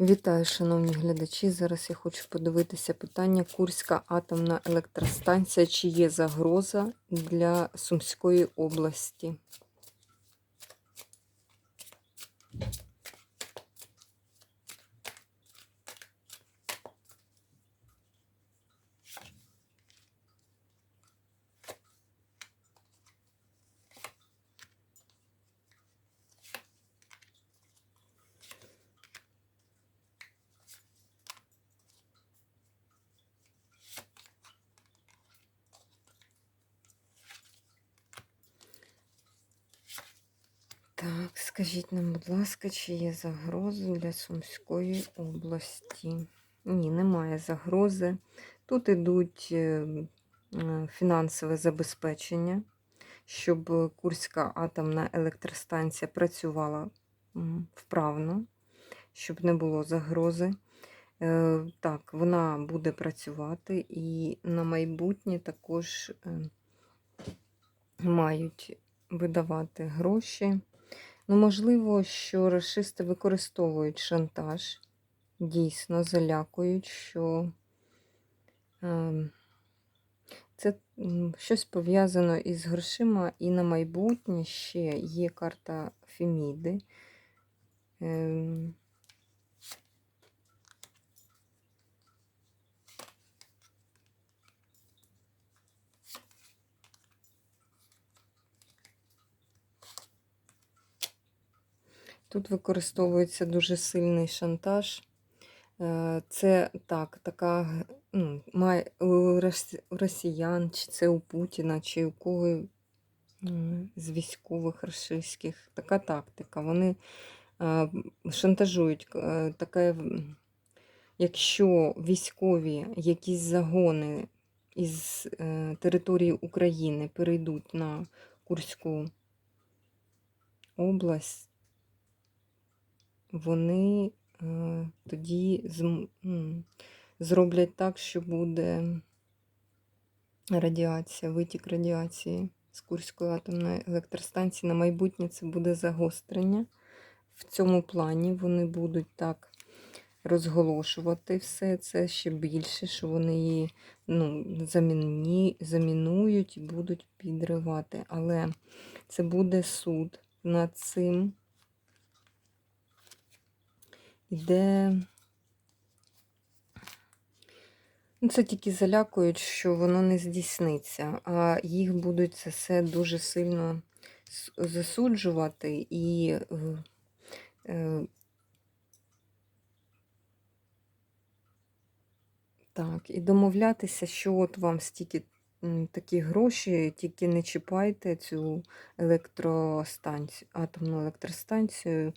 Вітаю, шановні глядачі. Зараз я хочу подивитися питання Курська атомна електростанція. Чи є загроза для Сумської області? Так, скажіть нам, будь ласка, чи є загрози для Сумської області? Ні, немає загрози. Тут ідуть е, е, фінансове забезпечення, щоб Курська атомна електростанція працювала вправно, щоб не було загрози. Е, Так, вона буде працювати і на майбутнє також мають видавати гроші. Ну, можливо, що расисти використовують шантаж, дійсно залякують, що е, це щось пов'язано із грошима, і на майбутнє ще є карта Феміди. Тут використовується дуже сильний шантаж. Е, Це так, така ну, має у росіян, чи це у Путіна, чи у кого з військових російських така тактика. Вони е, шантажують. е, Таке, якщо військові якісь загони із території України перейдуть на Курську область, вони е, тоді зроблять так, що буде радіація, витік радіації з Курської атомної електростанції. На майбутнє це буде загострення. В цьому плані вони будуть так розголошувати все це ще більше, що вони її ну, заміні, замінують і будуть підривати. Але це буде суд над цим іде. Ну, Це тільки залякують, що воно не здійсниться, а їх будуть це все дуже сильно засуджувати і е, е, так, і домовлятися, що от вам стільки такі гроші, тільки не чіпайте цю електростанцію, атомну електростанцію.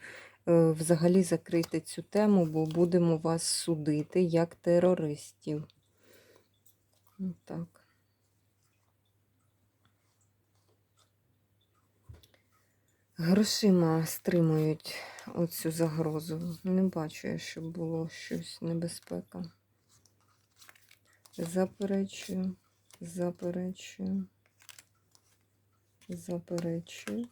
Е, Взагалі закрийте цю тему, бо будемо вас судити як терористів. Так. Грошима стримують оцю загрозу. Не бачу я, щоб було щось небезпека. Заперечую, заперечую, заперечую,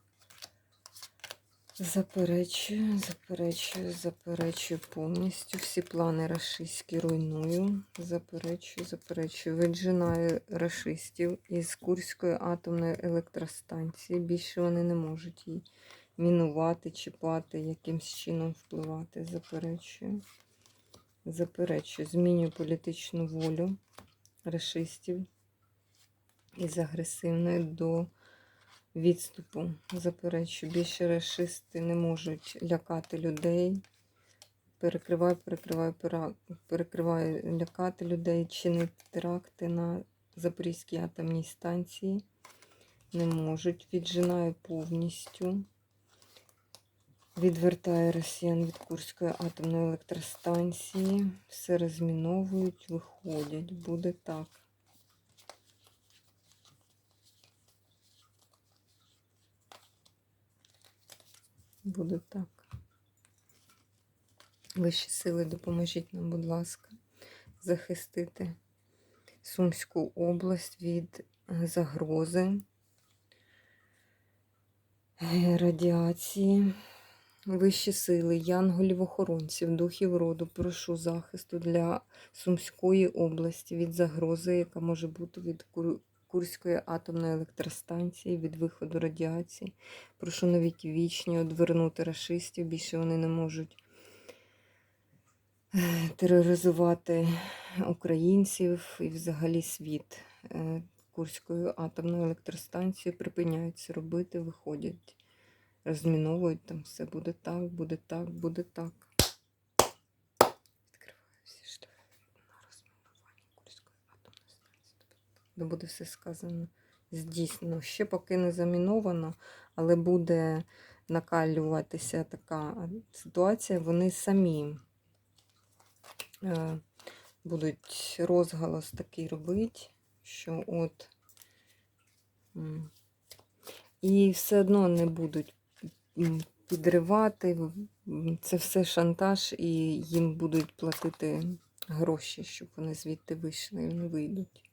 заперечую, заперечую, заперечую повністю. Всі плани рашистські руйную. Заперечую, заперечую. Віджинаю рашистів із Курської атомної електростанції. Більше вони не можуть її мінувати, чіпати, якимсь чином впливати. Заперечую. Заперечую, змінюю політичну волю рашистів із агресивної до відступу. Заперечую, більше рашисти не можуть лякати людей. Перекриваю, перекриваю, перекриваю лякати людей, чинити теракти на Запорізькій атомній станції. Не можуть. Віджинаю повністю. Відвертає росіян від Курської атомної електростанції. Все розміновують, виходять. Буде так. Буде так. Вищі сили, допоможіть нам, будь ласка, захистити Сумську область від е, загрози, е, радіації Вищі сили, янголів-охоронців, духів роду, прошу захисту для Сумської області від загрози, яка може бути від Курської атомної електростанції, від виходу радіації. Прошу навіки вічні одвернути рашистів. Більше вони не можуть е, тероризувати українців і взагалі світ. Е, Курською атомною електростанцією припиняють це робити, виходять розміновують там все буде так, буде так, буде так. Відкриваю всі штори на розмінування Курської атомної станції. Де буде все сказано здійснено. Ще поки не заміновано, але буде накалюватися така ситуація. Вони самі е, будуть розголос такий робити, що от. І все одно не будуть підривати. Це все шантаж, і їм будуть платити гроші, щоб вони звідти вийшли і не вийдуть.